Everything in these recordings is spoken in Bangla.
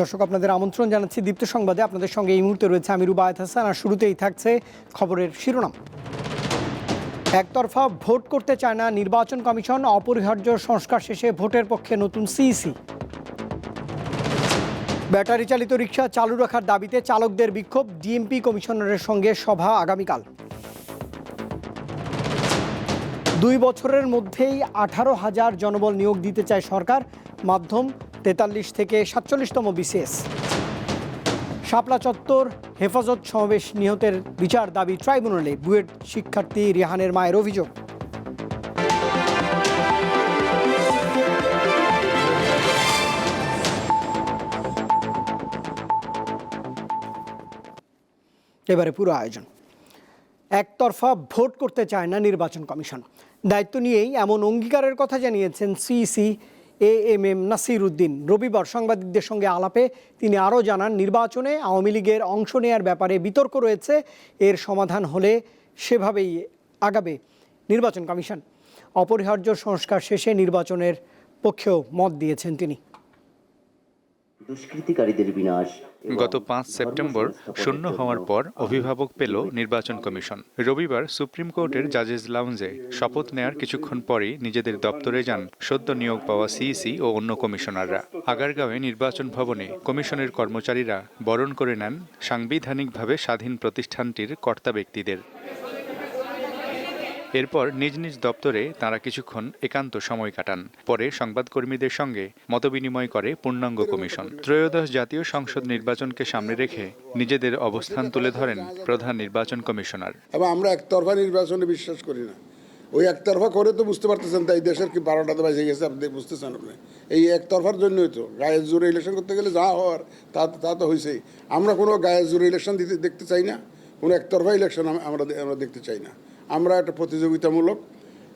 দর্শক, আপনাদের আমন্ত্রণ জানাচ্ছি দীপ্ত সংবাদে। আপনাদের সঙ্গে এই মুহূর্তে রয়েছে আমি রুবায়ত হাসান, আর শুরুতেই থাকছে খবরের শিরোনাম। একতরফা ভোট করতে চায় না নির্বাচন কমিশন, অপরিহার্য সংস্কার শেষে ভোটের পক্ষে নতুন সিইসি। ব্যাটারি চালিত রিক্সা চালু রাখার দাবিতে চালকদের বিক্ষোভ, ডিএমপি কমিশনারের সঙ্গে সভা আগামীকাল। দুই বছরের মধ্যেই আঠারো হাজার জনবল নিয়োগ দিতে চায় সরকার মাধ্যম, তেতাল্লিশ থেকে সাতচল্লিশতম বিসিএস। শাপলা চত্বর, হেফাজত সমাবেশ নিহতের বিচার দাবি ট্রাইব্যুনালে, বুয়েট শিক্ষার্থী রিহানের মায়ের অভিযোগ। এবারে পুরো আয়োজন। একতরফা ভোট করতে চায় না নির্বাচন কমিশন। দায়িত্ব নিয়েই এমন অঙ্গীকারের কথা জানিয়েছেন CEC A M M Nasir Uddin রবিবার সাংবাদিকদের সঙ্গে আলাপে তিনি আরও জানান, নির্বাচনে আওয়ামী লীগের অংশ নেয়ার ব্যাপারে বিতর্ক রয়েছে, এর সমাধান হলে সেভাবেই আগাবে নির্বাচন কমিশন। অপরিহার্য সংস্কার শেষে নির্বাচনের পক্ষেও মত দিয়েছেন তিনি। গত পাঁচ সেপ্টেম্বর শূন্য হওয়ার পর অভিভাবক পেল নির্বাচন কমিশন। রবিবার সুপ্রিম কোর্টের জাজেস লাউঞ্জে শপথ নেয়ার কিছুক্ষণ পরই নিজেদের দপ্তরে যান সদ্য নিয়োগ পাওয়া সিইসি ও অন্য কমিশনাররা। আগারগাঁওয়ে নির্বাচন ভবনে কমিশনের কর্মচারীরা বরণ করে নেন সাংবিধানিকভাবে স্বাধীন প্রতিষ্ঠানটির কর্তা ব্যক্তিদের। এরপর নিজ নিজ দপ্তরে তারা কিছুক্ষণ একান্ত সময় কাটান। পরে সংবাদকর্মীদের সঙ্গে মতবিনিময় করে পূর্ণাঙ্গ কমিশন। ত্রয়োদশ জাতীয় সংসদ নির্বাচনকে সামনে রেখে নিজেদের অবস্থান তুলে ধরেন প্রধান নির্বাচন কমিশনার। এবং আমরা একতরফা নির্বাচনে বিশ্বাস করি না। ওই একতরফা করে তো বুঝতে পারতেছেন তাই দেশের কি বারোটাতে বাজে গেছে, আপনি বুঝতেছেন আপনি। এই একতরফার জন্যই তো। গায়ের জোরে ইলেকশন করতে গেলে যা হওয়ার, তা তা তো হয়েছেই আমরা কোনো গায়ের জোরে ইলেকশন দিতে দেখতে চাই না। কোনো একতরফা ইলেকশন আমরা আমরা দেখতে চাই না। আমরা একটা প্রতিযোগিতামূলক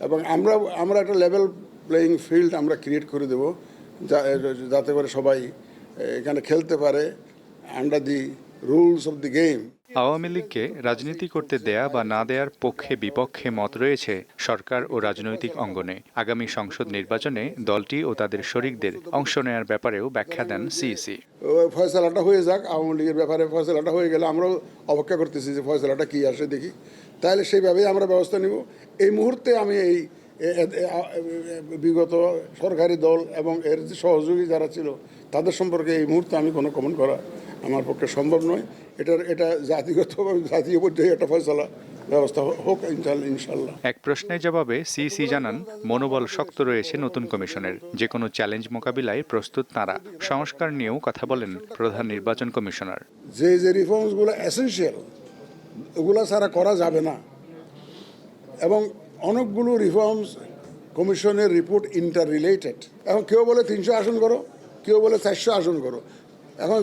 এবং আমরা আমরা একটা লেভেল প্লেয়িং ফিল্ড আমরা ক্রিয়েট করে দেব যাতে করে সবাই এখানে খেলতে পারে under the rules of the game Awami লীগকে রাজনীতি করতে দেয়া বা না দেয়ার পক্ষে বিপক্ষে মত রয়েছে সরকার ও রাজনৈতিক অঙ্গনে। আগামী সংসদ নির্বাচনে দলটি ও তাদের শরিকদের অংশ নেয়ার ব্যাপারেও ব্যাখ্যা দেন সিইসি। ফয়সালাটা হয়ে যাক, আওয়ামী লীগের ব্যাপারে ফয়সালাটা হয়ে গেলে আমরাও অপেক্ষা করতেছি যে ফয়সালাটা কী আসে দেখি। তাহলে সেইভাবেই আমরা ব্যবস্থা নিব। এই মুহূর্তে আমি এই বিগত সরকারি দল এবং এর সহযোগী যারা ছিল, তাদের সম্পর্কে এই মুহূর্তে আমি কোনো কমেন্ট করা আমার পক্ষে সম্ভব নয়। এটার এটা জাতিগত জাতীয় পর্যায়ে একটা ফয়সলা ব্যবস্থা হোক ইনশাল্লাহ ইনশাল্লাহ। এক প্রশ্নের জবাবে সিইসি জানান মনোবল শক্ত রয়েছে নতুন কমিশনের। যে কোনো চ্যালেঞ্জ মোকাবিলায় প্রস্তুত তারা। সংস্কার নিয়েও কথা বলেন প্রধান নির্বাচন কমিশনার। যে যে রিফর্মসগুলো এসেনশিয়াল ওগুলো ছাড়া করা যাবে না। এবং অনেকগুলো রিফর্মস কমিশনের রিপোর্ট ইন্টার রিলেটেড এখন কেউ বলে তিনশো আসন করো কেউ বলে চারশো আসন করো। এখন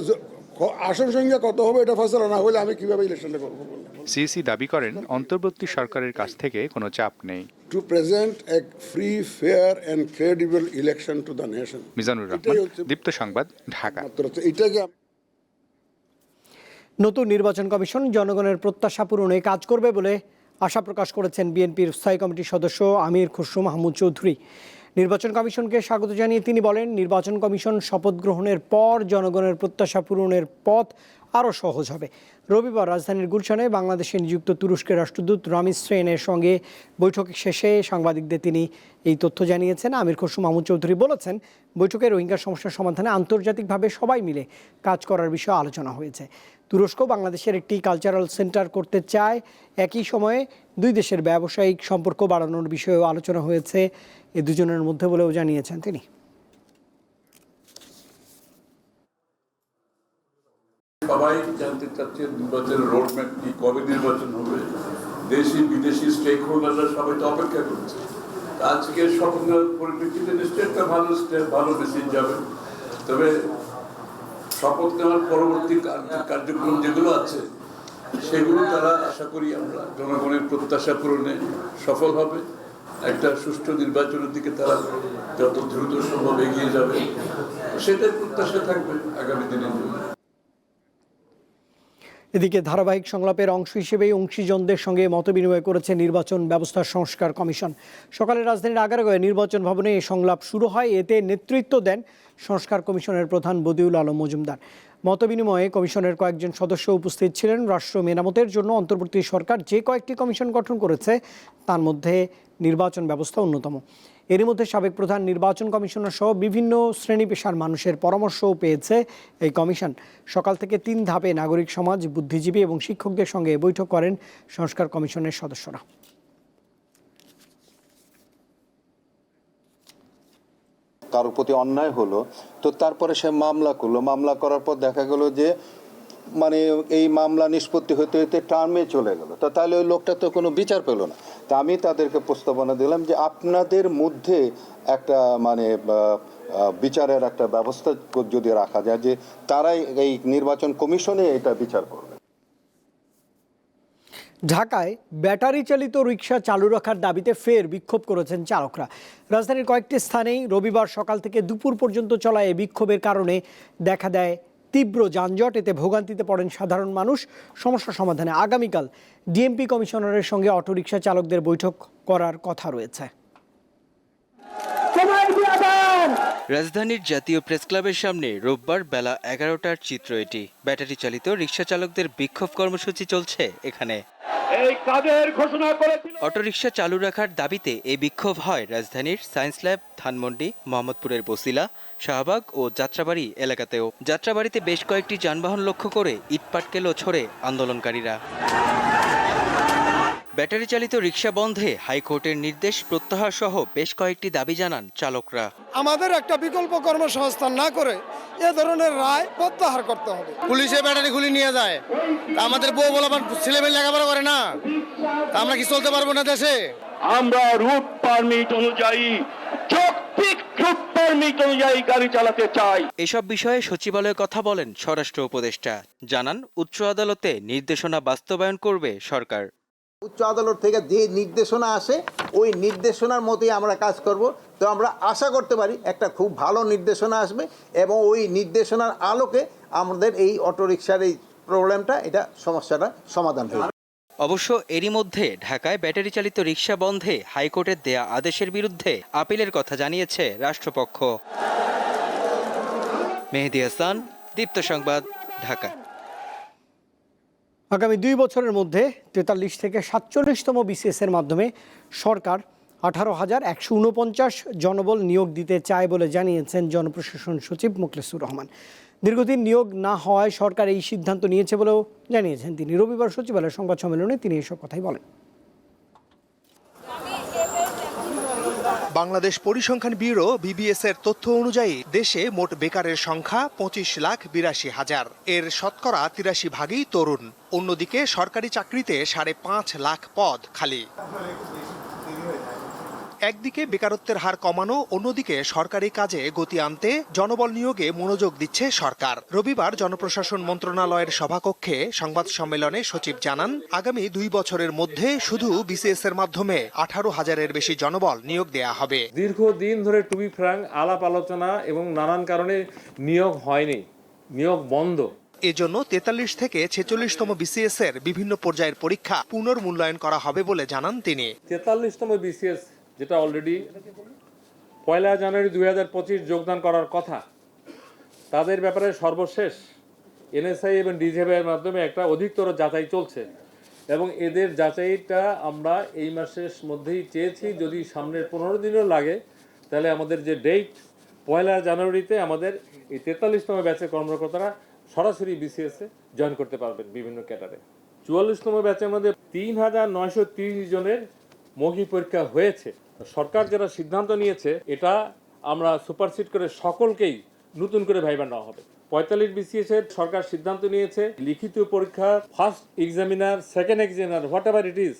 আসন সংখ্যা কত হবে এটা ফসলা না হলে আমি কীভাবে ইলেকশনটা করব? সিইসি দাবি করেন অন্তর্বর্তী সরকারের কাছ থেকে কোনো চাপ নেই। To present a free fair and credible election to the nation Mizanur Rahman Deepto সংবাদ ঢাকা। এটাকে নতুন নির্বাচন কমিশন জনগণের প্রত্যাশা পূরণে কাজ করবে বলে আশা প্রকাশ করেছেন বিএনপির স্থায়ী কমিটির সদস্য আমির খুসরু মাহমুদ চৌধুরী। নির্বাচন কমিশনকে স্বাগত জানিয়ে তিনি বলেন, নির্বাচন কমিশন শপথ গ্রহণের পর জনগণের প্রত্যাশা পূরণের পথ আরও সহজ হবে। রবিবার রাজধানীর গুলশানে বাংলাদেশে নিযুক্ত তুরস্কের রাষ্ট্রদূত রামিস সেনের সঙ্গে বৈঠক শেষে সাংবাদিকদের তিনি এই তথ্য জানিয়েছেন। আমির খসরু মাহমুদ চৌধুরী বলেছেন, বৈঠকে রোহিঙ্গা সমস্যার সমাধানে আন্তর্জাতিকভাবে সবাই মিলে কাজ করার বিষয়ে আলোচনা হয়েছে। তুরস্ক বাংলাদেশের একটি কালচারাল সেন্টার করতে চায়। একই সময়ে দুই দেশের ব্যবসায়িক সম্পর্ক বাড়ানোর বিষয়েও আলোচনা হয়েছে। এ দুজনের মধ্যে বলেও জানিয়েছেন তিনি। সবাই জানতে চাচ্ছে নির্বাচনের রোড ম্যাপ কি, কবে নির্বাচন হবে? দেশি, বিদেশি স্টেক হোল্ডাররা সবাই তো অপেক্ষা করছে। আজকে নেওয়ার পরিপ্রেক্ষিতে নিশ্চয়ই একটা ভালো স্টেপ ভালো মেসেজ যাবে। তবে শপথ নেওয়ার পরবর্তী কার্যক্রম যেগুলো আছে, সেগুলো তারা আশা করি আমরা জনগণের প্রত্যাশা পূরণে সফল হবে। একটা সুষ্ঠু নির্বাচনের দিকে তারা যত দ্রুত সম্ভব এগিয়ে যাবে, সেটাই প্রত্যাশা থাকবে আগামী দিনের জন্য। এদিকে ধারাবাহিক সংলাপের অংশ হিসেবে অংশীজনদের সঙ্গে মতবিনিময় করেছে নির্বাচন ব্যবস্থা সংস্কার কমিশন। সকালে রাজধানীর আগারগাঁয়ে নির্বাচন ভবনে এই সংলাপ শুরু হয়। এতে নেতৃত্ব দেন সংস্কার কমিশনের প্রধান বদিউল আলম মজুমদার। মতবিনিময়ে কমিশনের কয়েকজন সদস্য উপস্থিত ছিলেন। রাষ্ট্র মেরামতের জন্য অন্তর্বর্তী সরকার যে কয়েকটি কমিশন গঠন করেছে, তার মধ্যে নির্বাচন ব্যবস্থা অন্যতম। এরই মধ্যে সাবেক প্রধান নির্বাচন কমিশনার সহ বিভিন্ন শ্রেণি পেশার মানুষের পরামর্শও পেয়েছে এই কমিশন। সকাল থেকে তিন ধাপে নাগরিক সমাজ, বুদ্ধিজীবী এবং শিক্ষকদের সঙ্গে বৈঠক করেন সংস্কার কমিশনের সদস্যরা। কারোর প্রতি অন্যায় হলো, তো তারপরে সে মামলা করল। মামলা করার পর দেখা গেল যে মানে এই মামলা নিষ্পত্তি হতে হতে টার্মে চলে গেল। তা তাহলে ওই লোকটা তো কোনো বিচার পেল না। তা আমি তাদেরকে প্রস্তাবনা দিলাম যে আপনাদের মধ্যে একটা মানে বিচারের একটা ব্যবস্থা যদি রাখা যায় যে তারাই এই নির্বাচন কমিশনে এটা বিচার করবে। ঢাকায় ব্যাটারি চালিত রিক্সা চালু রাখার দাবিতে ফের বিক্ষোভ করেছেন চালকরা। রাজধানীর কয়েকটি স্থানেই রবিবার সকাল থেকে দুপুর পর্যন্ত চলা এই বিক্ষোভের কারণে দেখা দেয় তীব্র যানজট এতে ভোগান্তিতে পড়েন সাধারণ মানুষ। সমস্যা সমাধানে আগামীকাল ডিএমপি কমিশনারের সঙ্গে অটোরিকশা চালকদের বৈঠক করার কথা রয়েছে। রাজধানীর জাতীয় প্রেস ক্লাবের সামনে রোববার বেলা এগারোটার চিত্র এটি। ব্যাটারি চালিত রিক্সা চালকদের বিক্ষোভ কর্মসূচি চলছে এখানে। অটোরিকশা চালু রাখার দাবিতে এই বিক্ষোভ হয় রাজধানীর সায়েন্স ল্যাব, ধানমন্ডি, মোহাম্মদপুরের বসিলা, শাহবাগ ও যাত্রাবাড়ি এলাকাতেও। যাত্রাবাড়িতে বেশ কয়েকটি যানবাহন লক্ষ্য করে ইটপাটকেলও ছড়ে আন্দোলনকারীরা। ব্যাটারি চালিত রিক্সা বন্ধে হাইকোর্টের নির্দেশ প্রত্যাহার সহ বেশ কয়েকটি দাবি জানান চালকরা। আমাদের একটা বিকল্প কর্মসংস্থান না করে এ ধরনের রায় প্রত্যাহার করতে হবে। পুলিশে ব্যাটারি খুলে নিয়ে যায়। আমাদের বউ বলাবার ছেলেমেয়ে লেখাপড়া করে না। আমরা কি চলতে পারব না দেশে? আমরা রুট পারমিট অনুযায়ী পারমিট অনুযায়ী গাড়ি চালাতে চাই। এসব বিষয়ে সচিবালয়ে কথা বলেন স্বরাষ্ট্র উপদেষ্টা। জানান উচ্চ আদালতে নির্দেশনা বাস্তবায়ন করবে সরকার। উচ্চ আদালত থেকে যে নির্দেশনা আসে, ওই নির্দেশনার মতোই আমরা কাজ করব। তো আমরা আশা করতে পারি একটা খুব ভালো নির্দেশনা আসবে এবং ওই নির্দেশনার আলোকে আমাদের এই অটোরিকশার এই প্রবলেমটা, এটা সমস্যাটা সমাধান হবে অবশ্য এরই মধ্যে ঢাকায় ব্যাটারি চালিত রিক্সা বন্ধে হাইকোর্টের দেয়া আদেশের বিরুদ্ধে আপিলের কথা জানিয়েছে রাষ্ট্রপক্ষ। মেহেদি হাসান, দীপ্ত সংবাদ, ঢাকা। আগামী দুই বছরের মধ্যে তেতাল্লিশ থেকে সাতচল্লিশতম বিসিএসের মাধ্যমে সরকার আঠারো হাজার একশো উনপঞ্চাশ জনবল নিয়োগ দিতে চায় বলে জানিয়েছেন জনপ্রশাসন সচিব মুখলেসুর রহমান। দীর্ঘদিন নিয়োগ না হওয়ায় সরকার এই সিদ্ধান্ত নিয়েছে বলেও জানিয়েছেন তিনি। রবিবার সচিবালয়ের সংবাদ সম্মেলনে তিনি এসব কথাই বলেন। বাংলাদেশ পরিসংখ্যান ব্যুরো বিবিএস এর তথ্য অনুযায়ী, দেশে মোট বেকারের সংখ্যা পঁচিশ লাখ বিরাশি হাজার। এর শতকরা তিরাশি ভাগই তরুণ। অন্যদিকে সরকারি চাকরিতে সাড়ে পাঁচ লাখ পদ খালি। একদিকে বেকারত্বের হার কমানো অন্যদিকে সরকারি কাজে গতি আনতে জনবল নিয়োগে মনোযোগ দিচ্ছে সরকার। রবিবার জনপ্রশাসন মন্ত্রণালয়ের সভাকক্ষে সংবাদ সম্মেলনে সচিব জানান আগামী দুই বছরের মধ্যে শুধু বিসিএস এর মাধ্যমে আঠারো হাজারের বেশি জনবল নিয়োগ দেয়া হবে। দীর্ঘদিন ধরে টুবি ফ্রাং আলাপ আলোচনা এবং নানান কারণে নিয়োগ হয়নি নিয়োগ বন্ধ। এজন্য তেতাল্লিশ থেকে ছেচল্লিশতম বিসিএস এর বিভিন্ন পর্যায়ের পরীক্ষা পুনর্মূল্যায়ন করা হবে বলে জানান তিনি। তেতাল্লিশতম বিসিএস যেটা অলরেডি পয়লা জানুয়ারি দুই হাজার পঁচিশ যোগদান করার কথা, তাদের ব্যাপারে সর্বশেষ এনএসআই এবং ডিজিএফআই মাধ্যমে একটা অধিকতর যাচাই চলছে এবং এদের যাচাইটা আমরা এই মাসের মধ্যেই চেয়েছি, যদি সামনের পনেরো দিনও লাগে, তাহলে আমাদের যে ডেট পয়লা জানুয়ারিতে আমাদের এই তেতাল্লিশতম ব্যাচের কর্মকর্তারা সরাসরি বিসিএসে জয়েন করতে পারবেন বিভিন্ন ক্যাটারে চুয়াল্লিশতম ব্যাচের মধ্যে তিন হাজার নয়শো তিরিশ জনের মৌখিক পরীক্ষা হয়েছে। সরকার যারা সিদ্ধান্ত নিয়েছে এটা আমরা সুপারসিড করে সকলকেই নতুন করে ভাইবা নেওয়া হবে। পঁয়তাল্লিশ বিসিএস এর সরকার সিদ্ধান্ত নিয়েছে লিখিত পরীক্ষা first examiner second examiner whatever it is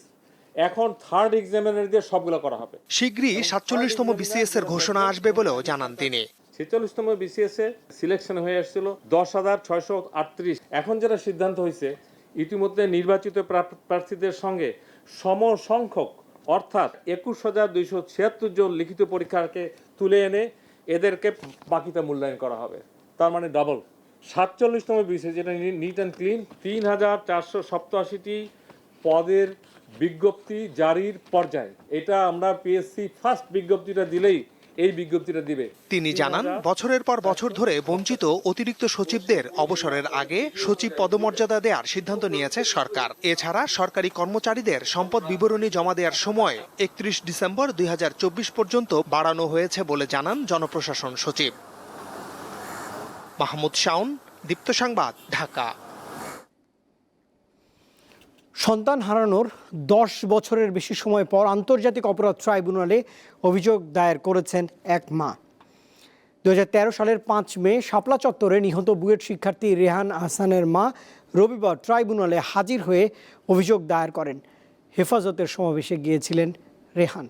এখন থার্ড এক্সামিনার দিয়ে সবগুলো করা হবে। শীঘ্রই সাতচল্লিশতম বিসিএস এর ঘোষণা আসবে বলেও জানান তিনি। ছেচল্লিশতম বিসিএস এ সিলেকশন হয়ে আসছিল দশ হাজার ছয়শো আটত্রিশ। এখন যারা সিদ্ধান্ত হয়েছে ইতিমধ্যে নির্বাচিত প্রা- প্রার্থীদের সঙ্গে সম সংখ্যক অর্থাৎ একুশ হাজার দুইশো ছিয়াত্তর জন লিখিত পরীক্ষাকে তুলে এনে এদেরকে বাকিতে মূল্যায়ন করা হবে। তার মানে ডাবল সাতচল্লিশতম বিসিএস যেটা নিট অ্যান্ড ক্লিন তিন হাজার চারশো সপ্তাশিটি পদের বিজ্ঞপ্তি জারির পর্যায়ে। এটা আমরা পিএসসি ফার্স্ট বিজ্ঞপ্তিটা দিলেই এই বিজ্ঞপ্তিটা দিবে। তিনি জানান, বছরের পর বছর ধরে বঞ্চিত অতিরিক্ত সচিবদের অবসরের আগে সচিব পদমর্যাদা দেওয়ার সিদ্ধান্ত নিয়েছে সরকার। এছাড়া সরকারি কর্মচারীদের সম্পদ বিবরণী জমা দেওয়ার সময় একত্রিশ ডিসেম্বর দুই হাজার চব্বিশ পর্যন্ত বাড়ানো হয়েছে বলে জানান জনপ্রশাসন সচিব। মাহমুদ শাওন, দীপ্ত সংবাদ, ঢাকা। সন্তান হারানোর দশ বছরের বেশি সময় পর আন্তর্জাতিক অপরাধ ট্রাইব্যুনালে অভিযোগ দায়ের করেছেন এক মা। দু হাজার তেরো সালের পাঁচ মে শাপলা চত্বরে নিহত বুয়েট শিক্ষার্থী রেহান আহসানের মা রবিবার ট্রাইব্যুনালে হাজির হয়ে অভিযোগ দায়ের করেন। হেফাজতের সমাবেশে গিয়েছিলেন রেহান।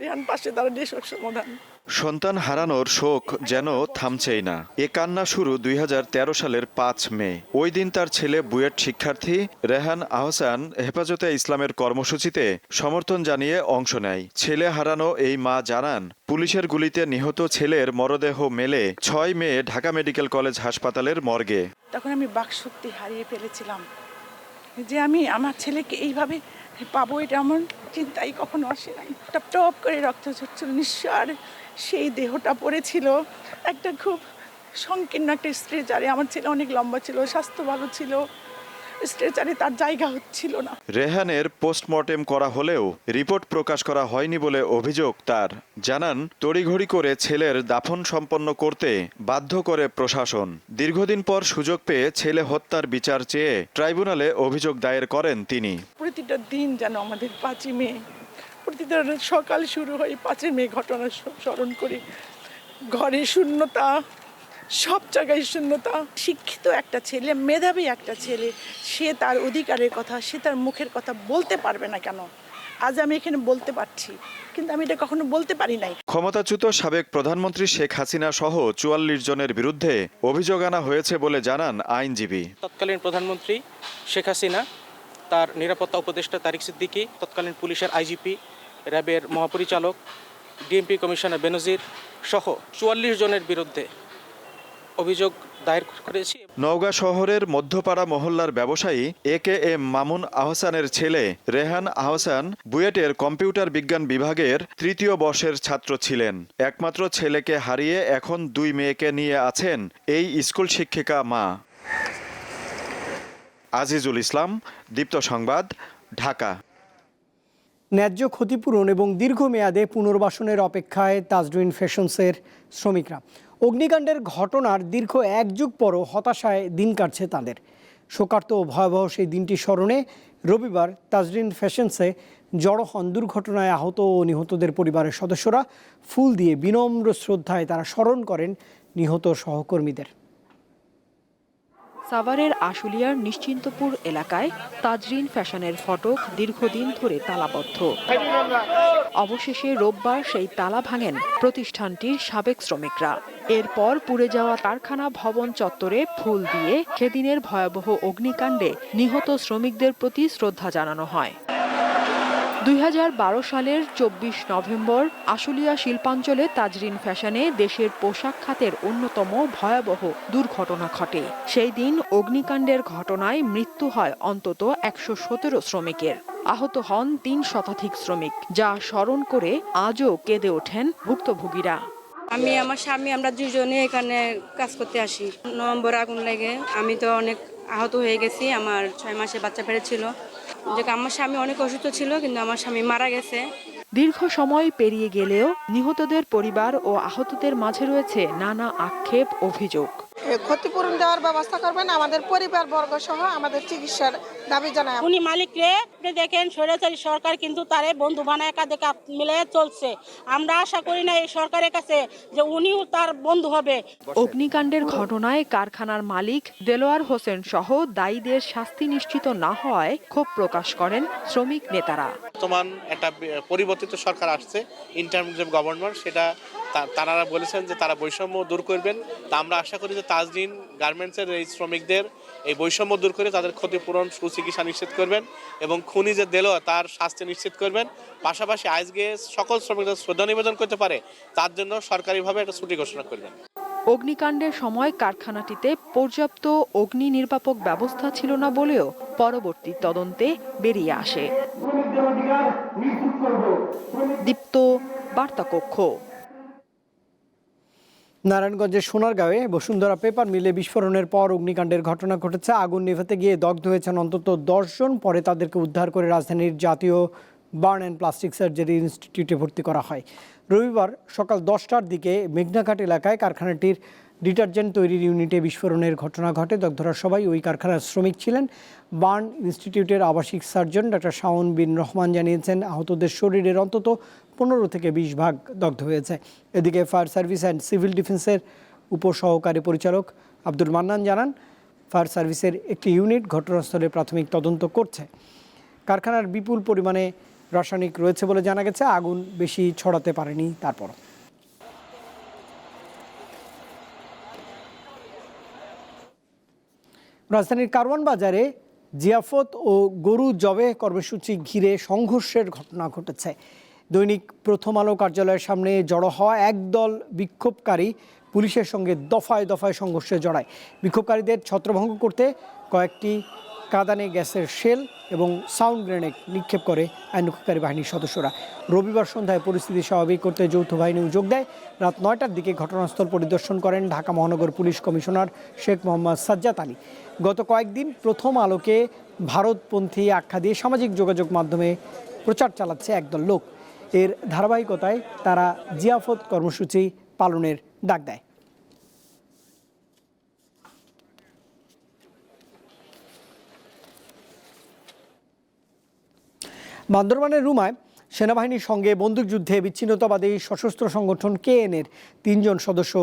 রেহান পাশে দাঁড়িয়ে সব সমাধান। সন্তান হারানোর শোক যেন থামছেই না। এ কান্না শুরু দুই হাজার তেরো সালের পাঁচ মে। ওই দিন তার ছেলে বুয়েট শিক্ষার্থী রেহান আহসান হেফাজতে ইসলামের কর্মসূচিতে সমর্থন জানিয়ে অংশ নেয়। ছেলে হারানো এই মা জানান, পুলিশের গুলিতে নিহত ছেলের মরদেহ মেলে ছয় মে ঢাকা মেডিকেল কলেজ হাসপাতালের মর্গে। তখন আমি বাকশক্তি হারিয়ে ফেলেছিলাম যে আমি আমার ছেলেকে এইভাবে পাবো, এটা আমার চিন্তাই কখনো আসে নাই। টপ টপ করে রক্ত ঝরছিল নিঃস্বার সেই দেহটা পড়েছিল। একটা খুব সংকীর্ণ একটা স্ট্রেচারে আমার ছেলে অনেক লম্বা ছিল স্বাস্থ্য ভালো ছিল। স্ট্রেচারে তার জায়গা হচ্ছিল না। রেহানের পোস্টমর্টেম করা হলেও রিপোর্ট প্রকাশ করা হয়নি বলে অভিযোগ তার। জানান তড়িঘড়ি করে ছেলের দাফন সম্পন্ন করতে বাধ্য করে প্রশাসন। দীর্ঘদিন পর সুযোগ পেয়ে ছেলে হত্যার বিচার চেয়ে ট্রাইব্যুনালে অভিযোগ দায়ের করেন তিনি। প্রতিটা দিন যেন আমাদের পাঁচই মে প্রতিটা সকাল শুরু হয় পাঁচই মে ঘটনা স্মরণ করি। ঘরে শূন্যতা সব জায়গায় শূন্যতা। শিক্ষিত একটা ছেলে মেধাবী একটা ছেলে সে তার অধিকারের কথা সে তার মুখের কথা বলতে পারবে না কেন? আজ আমি এখানে বলতে পারছি কিন্তু আমি এটা কখনো বলতে পারি নাই। ক্ষমতাচ্যুত সাবেক প্রধানমন্ত্রী শেখ হাসিনা সহ চুয়াল্লিশ জনের বিরুদ্ধে অভিযোগ আনা হয়েছে বলে জানান আইনজীবী। তৎকালীন প্রধানমন্ত্রী শেখ হাসিনা তার নিরাপত্তা উপদেষ্টা তারিক সিদ্দিকী, তৎকালীন পুলিশের আইজিপি, র্যাবের মহাপরিচালক, ডিএমপি কমিশনার বেনজির সহ চুয়াল্লিশ জনের বিরুদ্ধে অভিযোগ দায়ের করেছি। নওগাঁ শহরের মধ্যপাড়া মহল্লার ব্যবসায়ী এ কে এম মামুন আহসানের ছেলে রেহান আহসান বুয়েটের কম্পিউটার বিজ্ঞান বিভাগের তৃতীয় বর্ষের ছাত্র ছিলেন। একমাত্র ছেলেকে হারিয়ে এখন দুই মেয়েকে নিয়ে আছেন এই স্কুল শিক্ষিকা মা। আজিজুল ইসলাম, দীপ্ত সংবাদ, ঢাকা। ন্যায্য ক্ষতিপূরণ এবং দীর্ঘমেয়াদে পুনর্বাসনের অপেক্ষায় তাজরুইন ফ্যাশনসের শ্রমিকরা। অগ্নিকাণ্ডের ঘটনার দীর্ঘ এক যুগ পরও হতাশায় দিন কাটছে তাদের। শোকার্ত ও ভয়াবহ সেই দিনটি স্মরণে রবিবার তাজরিন ফ্যাশনসে জড়ো হন দুর্ঘটনায় আহত ও নিহতদের পরিবারের সদস্যরা। ফুল দিয়ে বিনম্র শ্রদ্ধায় তারা স্মরণ করেন নিহত সহকর্মীদের। সাভারের আশুলিয়ার নিশ্চিন্তপুর এলাকায় তাজরিন ফ্যাশনের ফটক দীর্ঘদিন ধরে তালাবদ্ধ। অবশেষে রোববার সেই তালা ভাঙেন প্রতিষ্ঠানটির সাবেক শ্রমিকরা। এরপর পুড়ে যাওয়া কারখানা ভবন চত্বরে ফুল দিয়ে সেদিনের ভয়াবহ অগ্নিকাণ্ডে নিহত শ্রমিকদের প্রতি শ্রদ্ধা জানানো হয়। দুই হাজার বারো সালের চব্বিশ নভেম্বর আশুলিয়া শিল্পাঞ্চলে তাজরিন ফ্যাশনে দেশের পোশাক খাতের অন্যতম ভয়াবহ দুর্ঘটনা ঘটে। সেই দিন অগ্নিকাণ্ডের ঘটনায় মৃত্যু হয় অন্তত একশো সতেরো শ্রমিকের। আহত হন তিন শতাধিক শ্রমিক, যা স্মরণ করে আজও কেঁদে ওঠেন ভুক্তভোগীরা। আমি, আমার স্বামী, আমরা দুজনে এখানে কাজ করতে আসি। নভেম্বর আগুন লেগে। আমি তো অনেক আহত হয়ে গেছি। আমার ছয় মাসে বাচ্চা পেরেছিল। যে আমার স্বামী অনেক অসুস্থ ছিল, কিন্তু আমার স্বামী মারা গেছে। দীর্ঘ সময় পেরিয়ে গেলেও নিহতদের পরিবার ও আহতদের মাঝে রয়েছে নানা আক্ষেপ, অভিযোগ। ক্ষতিপূরণ দেওয়ার ব্যবস্থা করবেন আমাদের পরিবার বর্গ সহ আমাদের চিকিৎসার দাবি জানায়। উনি মালিকরে আপনি দেখেন স্বৈরাচারী সরকার কিন্তু তারে বন্ধু বানায় কাঁধে কাঁধ মিলে চলছে। আমরা আশা করি না এই সরকারের কাছে যে উনিও তার বন্ধু হবে। অগ্নিকাণ্ডের ঘটনায় কারখানার মালিক দেলোয়ার হোসেন সহ দায়ীদের শাস্তি নিশ্চিত না হওয়ায় ক্ষোভ প্রকাশ করেন শ্রমিক নেতারা। বর্তমান একটা পরিবর্তিত সরকার আসছে ইন্টারমিডিয়েট গভর্নমেন্ট সেটা তারা বলেছেন যে তারা বৈষম্য দূর করবেন। তা আমরা আশা করি যে তাজদিন গার্মেন্টসের এই শ্রমিকদের এই বৈষম্য দূর করে তাদের ক্ষতিপূরণ, সুচিকিৎসা নিশ্চিত করবেন এবং খুনি যে দিল তার শাস্তি নিশ্চিত করবেন। পাশাপাশি আজকে সকল শ্রমিকদের শ্রদ্ধা নিবেদন করতে পারে, তার জন্য সরকারিভাবে একটা ছুটি ঘোষণা করবেন। অগ্নিকাণ্ডের সময় কারখানাটিতে পর্যাপ্ত অগ্নি নির্বাপক ব্যবস্থা ছিল না বলেও পরবর্তী তদন্তে বেরিয়ে আসে। দীপ্ত, বার্তাকক্ষ। নারায়ণগঞ্জের সোনারগাঁওয়ে বসুন্ধরা পেপার মিলে বিস্ফোরণের পর অগ্নিকাণ্ডের ঘটনা ঘটেছে। আগুন নেভাতে গিয়ে দগ্ধ হয়েছেন অন্তত দশজন, পরে তাদেরকে উদ্ধার করে রাজধানীর জাতীয় বার্ন অ্যান্ড প্লাস্টিক সার্জারি ইনস্টিটিউটে ভর্তি করা হয়। রবিবার সকাল দশটার দিকে মেঘনাঘাট এলাকায় কারখানাটির ডিটারজেন্ট তৈরির ইউনিটে বিস্ফোরণের ঘটনা ঘটে। দগ্ধরা সবাই ওই কারখানার শ্রমিক ছিলেন। বার্ন ইনস্টিটিউটের আবাসিক সার্জন ডক্টর শাওন বিন রহমান জানিয়েছেন, আহতদের শরীরের অন্তত পনেরো থেকে বিশ ভাগ দগ্ধ হয়েছে। এদিকে ফায়ার সার্ভিস অ্যান্ড সিভিল ডিফেন্সের উপসহকারী পরিচালক আব্দুল মান্নান জানান, ফায়ার সার্ভিসের একটি ইউনিট ঘটনাস্থলে প্রাথমিক তদন্ত করছে। কারখানার বিপুল পরিমাণে রাসায়নিক রয়েছে বলে জানা গেছে, আগুন বেশি ছড়াতে পারেনি তারপর রাজধানীর কারওয়ান বাজারে জিয়াফত ও গরু জবে কর্মসূচি ঘিরে সংঘর্ষের ঘটনা ঘটেছে। দৈনিক প্রথম আলো কার্যালয়ের সামনে জড়ো হওয়া একদল বিক্ষোভকারী পুলিশের সঙ্গে দফায় দফায় সংঘর্ষে জড়ায়। বিক্ষোভকারীদের ছত্রভঙ্গ করতে কয়েকটি কাঁদানে গ্যাসের শেল এবং সাউন্ড গ্রেনেড নিক্ষেপ করে আইনরক্ষাকারী বাহিনীর সদস্যরা। রবিবার সন্ধ্যায় পরিস্থিতি স্বাভাবিক করতে যৌথ বাহিনীও যোগ দেয়। রাত নয়টার দিকে ঘটনাস্থল পরিদর্শন করেন ঢাকা মহানগর পুলিশ কমিশনার শেখ মোহাম্মদ সাজ্জাদ আলী। গত কয়েকদিন প্রথম আলোকে ভারতপন্থী আখ্যা দিয়ে সামাজিক যোগাযোগ মাধ্যমে প্রচার চালাচ্ছে একদল লোক। এর ধারাবাহিকতায় তারা জিয়াফত কর্মসূচি পালনের ডাক দেয়। বান্দরবানের রুমায় সেনাবাহিনীর সঙ্গে বন্দুকযুদ্ধে বিচ্ছিন্নতাবাদী সশস্ত্র সংগঠন কেএনএর তিনজন সদস্য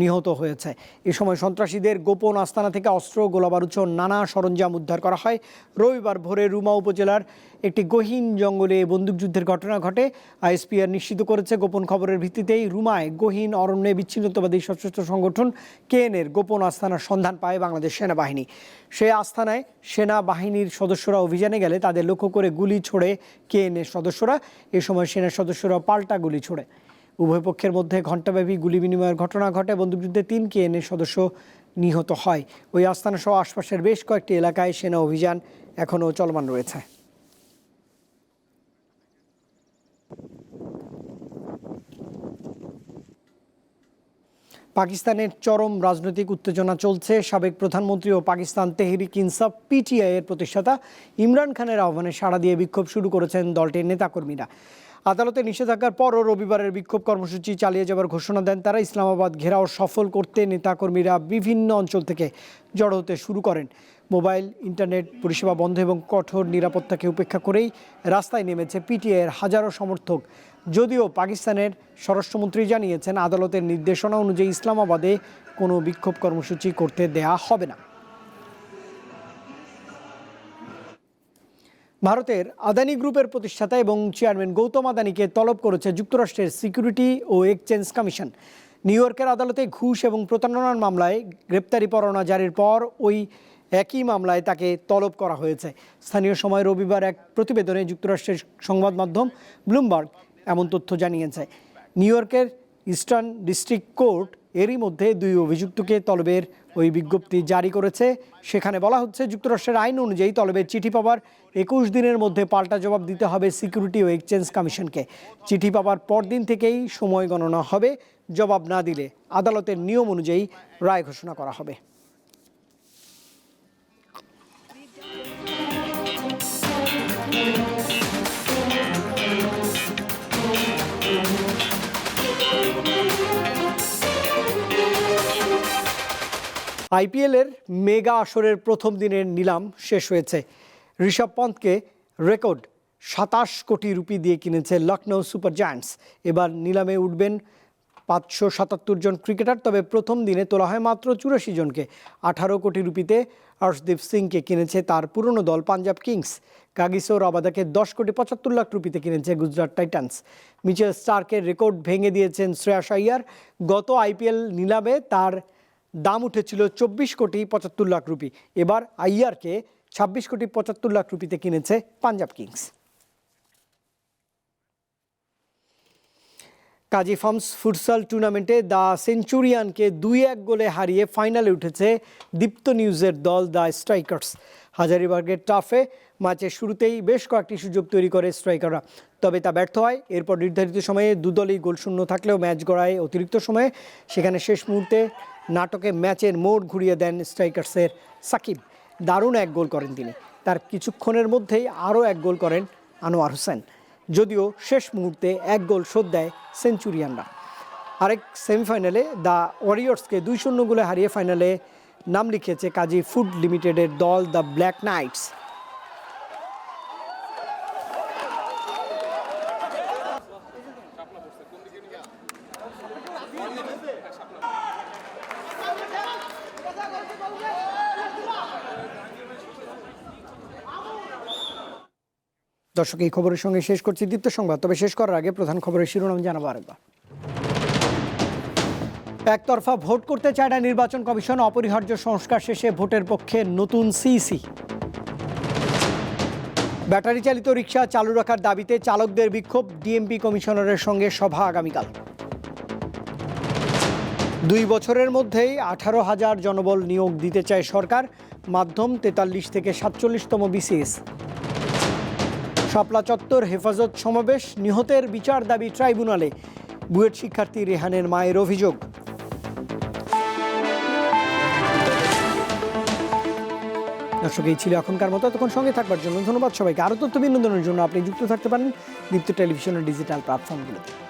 নিহত হয়েছে। এ সময় সন্ত্রাসীদের গোপন আস্তানা থেকে অস্ত্র, গোলাবারুদ নানা সরঞ্জাম উদ্ধার করা হয়। রবিবার ভোরে রুমা উপজেলার একটি গহীন জঙ্গলে বন্দুকযুদ্ধের ঘটনা ঘটে। আইএসপিআর নিশ্চিত করেছে, গোপন খবরের ভিত্তিতেই রুমায় গহীন অরণ্যে বিচ্ছিন্নতাবাদী সশস্ত্র সংগঠন কেএনের গোপন আস্তানার সন্ধান পায় বাংলাদেশ সেনাবাহিনী। সে আস্থানায় সেনাবাহিনীর সদস্যরা অভিযানে গেলে তাদের লক্ষ্য করে গুলি ছোড়ে কেএনের সদস্যরা। এ সময় সেনা সদস্যরা পাল্টা গুলি ছোড়ে। উভয় পক্ষের মধ্যে ঘণ্টাব্যাপী গুলি বিনিময়ের ঘটনা ঘটে। বন্দুকযুদ্ধে তিন কেএনএ সদস্য নিহত হয়। ওই আস্তানা সহ আশপাশের বেশ কয়েকটি এলাকায় সেনা অভিযান এখনও চলমান রয়েছে। পাকিস্তানের চরম রাজনৈতিক উত্তেজনা চলছে। সাবেক প্রধানমন্ত্রী ও পাকিস্তান তেহরিক ইনসাফ, পিটিআই এর প্রতিষ্ঠাতা ইমরান খানের আহ্বানে সাড়া দিয়ে বিক্ষোভ শুরু করেছেন দলটির নেতাকর্মীরা। আদালতে নিষেধাজ্ঞার পরও রবিবারের বিক্ষোভ কর্মসূচি চালিয়ে যাবার ঘোষণা দেন তারা। ইসলামাবাদ ঘেরাও সফল করতে নেতাকর্মীরা বিভিন্ন অঞ্চল থেকে জড়ো হতে শুরু করেন। মোবাইল, ইন্টারনেট, পরিষেবা বন্ধ এবং কঠোর নিরাপত্তাকে উপেক্ষা করেই রাস্তায় নেমেছে পিটিআইয়ের হাজারো সমর্থক। যদিও পাকিস্তানের স্বরাষ্ট্রমন্ত্রী জানিয়েছেন, আদালতের নির্দেশনা অনুযায়ী ইসলামাবাদে কোনো বিক্ষোভ কর্মসূচি করতে দেয়া হবে না। ভারতের আদানি গ্রুপের প্রতিষ্ঠাতা এবং চেয়ারম্যান গৌতম আদানিকে তলব করেছে যুক্তরাষ্ট্রের সিকিউরিটি ও এক্সচেঞ্জ কমিশন। নিউ ইয়র্কের আদালতে ঘুষ এবং প্রতারণার মামলায় গ্রেপ্তারি পরোয়ানা জারির পর ওই একই মামলায় তাকে তলব করা হয়েছে। স্থানীয় সময় রবিবার এক প্রতিবেদনে যুক্তরাষ্ট্রের সংবাদ মাধ্যম ব্লুমবার্গ এমন তথ্য জানিয়েছে। নিউ ইয়র্কের ইস্টার্ন ডিস্ট্রিক্ট কোর্ট এরই মধ্যে দুই অভিযুক্তকে তলবের ওই বিজ্ঞপ্তি জারি করেছে। সেখানে বলা হচ্ছে, যুক্তরাষ্ট্রের আইন অনুযায়ী তলবের চিঠি পাওয়ার একুশ দিনের মধ্যে পাল্টা জবাব দিতে হবে সিকিউরিটি ও এক্সচেঞ্জ কমিশনকে। চিঠি পাওয়ার পরদিন থেকেই সময় গণনা হবে। জবাব না দিলে আদালতের নিয়ম অনুযায়ী রায় ঘোষণা করা হবে। আইপিএলের মেগা আসরের প্রথম দিনের নিলাম শেষ হয়েছে। ঋষভ পন্থকে রেকর্ড সাতাশ কোটি রুপি দিয়ে কিনেছে লখনৌ সুপার জায়ান্টস। এবার নিলামে উঠবেন পাঁচশো সাতাত্তর জন ক্রিকেটার, তবে প্রথম দিনে তোলা হয় মাত্র চুরাশি জনকে। আঠারো কোটি রুপিতে হর্ষদীপ সিংকে কিনেছে তার পুরনো দল পাঞ্জাব কিংস। কাগিসো রাবাদাকে দশ কোটি পঁচাত্তর লাখ রুপিতে কিনেছে গুজরাট টাইটান্স। মিচেল স্টার্কের রেকর্ড ভেঙে দিয়েছেন শ্রেয়াস আইয়ার। গত আইপিএল নিলামে তার দাম উঠেছিল চব্বিশ কোটি পঁচাত্তর লাখ রুপি। এবার আইয়ারকে ছাব্বিশ কোটি পঁচাত্তর লাখ রুপিতে কিনেছে Punjab Kings. Kazi Farms futsal টুর্নামেন্টে দ্য সেঞ্চুরিয়ানকে দুই এক গোলে হারিয়ে ফাইনালে উঠেছে দীপ্ত নিউজের দল দ্য স্ট্রাইকার্স। হাজারিবাগের টাফে ম্যাচের শুরুতেই বেশ কয়েকটি সুযোগ তৈরি করে স্ট্রাইকাররা। তবে তা ব্যর্থ হয়। এরপর নির্ধারিত সময়ে দুদলই গোলশূন্য থাকলেও ম্যাচ গড়ায় অতিরিক্ত সময়ে। সেখানে শেষ মুহূর্তে নাটকে ম্যাচের মোড় ঘুরিয়ে দেন স্ট্রাইকার্সের সাকিব। দারুণ এক গোল করেন তিনি। তার কিছুক্ষণের মধ্যেই আরও এক গোল করেন আনোয়ার হোসেন। যদিও শেষ মুহূর্তে এক গোল শোধ দেয় সেঞ্চুরিয়ানরা। আরেক সেমিফাইনালে দ্য ওয়ারিয়র্সকে দুই শূন্য গোলে হারিয়ে ফাইনালে নাম লিখিয়েছে কাজী ফুড লিমিটেডের দল দ্য ব্ল্যাক নাইটস। দর্শক, এই খবরের সঙ্গে শেষ করছি দীপ্ত সংবাদ। তবে শেষ করার আগে প্রধান খবরের শিরোনাম জানাব আরেকবার। একতরফা ভোট করতে চায় না নির্বাচন কমিশন, অপরিহার্য সংস্কার শেষে ভোটের পক্ষে নতুন সিইসি। ব্যাটারি চালিত রিক্সা চালু রাখার দাবিতে চালকদের বিক্ষোভ ডিএমপি কমিশনারের সঙ্গে সভা আগামীকাল। দুই বছরের মধ্যেই আঠারো হাজার জনবল নিয়োগ দিতে চায় সরকার, মাধ্যম তেতাল্লিশ থেকে সাতচল্লিশতম বিসিএস। শাপলা চত্বর হেফাজত সমাবেশ, নিহতের বিচার দাবি ট্রাইব্যুনালে। বুয়েট শিক্ষার্থী রেহানের মায়ের অভিযোগ। দর্শক, এই ছিল এখনকার মতো। তখন সঙ্গে থাকবার জন্য ধন্যবাদ সবাইকে। আরও তথ্য বিনোদনের জন্য আপনি যুক্ত থাকতে পারেন দীপ্ত টেলিভিশনের ডিজিটাল প্ল্যাটফর্মগুলোতে।